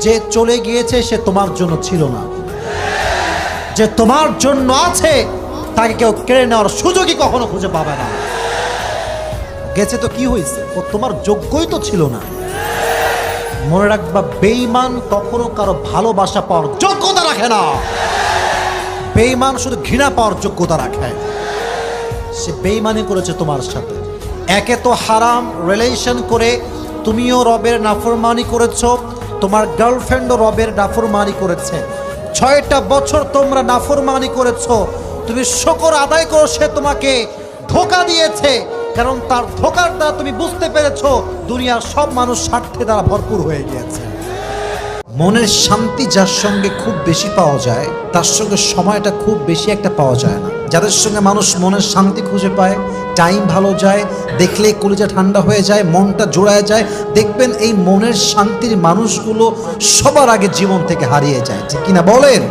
যে চলে গিয়েছে, সে তোমার জন্য ছিল না। যে তোমার জন্য আছে, তাকে কেউ কেড়ে নেওয়ার সুযোগই কখনো খুঁজে পাবে না। গেছে তো কি হয়েছে? ও তোমার যোগ্যই তো ছিল না। মনে রাখবা বেইমান কখনো কারও ভালোবাসা পাওয়ার যোগ্যতা রাখে না। বেইমান শুধু ঘৃণা পাওয়ার যোগ্যতা রাখে। সে বেইমানি করেছে তোমার সাথে। একে তো হারাম রিলেশন করে তুমিও রবের নাফরমানি করেছ। তোমার গার্লফ্রেন্ডও রবের নাফরমানি করেছে। ছয়টা বছর তোমরা নাফরমানি করেছ। তুমি শকর আদায় করো, সে তোমাকে ধোকা দিয়েছে। কারণ তার ধোকার দ্বারা তুমি বুঝতে পেরেছ, দুনিয়ার সব মানুষ স্বার্থে দ্বারা ভরপুর হয়ে গিয়েছে। মনের শান্তি যার সঙ্গে খুব বেশি পাওয়া যায়, তার সঙ্গে সময়টা খুব বেশি একটা পাওয়া যায় না। যাদের সঙ্গে মানুষ মনের শান্তি খুঁজে পায় টাইম ভালো যায়, দেখলে কলিজা ঠান্ডা হয়ে যায়, মনটা জোড়ায় যায়, দেখবেন এই মনের শান্তির মানুষগুলো সবার আগে জীবন থেকে হারিয়ে যায়। ঠিক কিনা বলেন?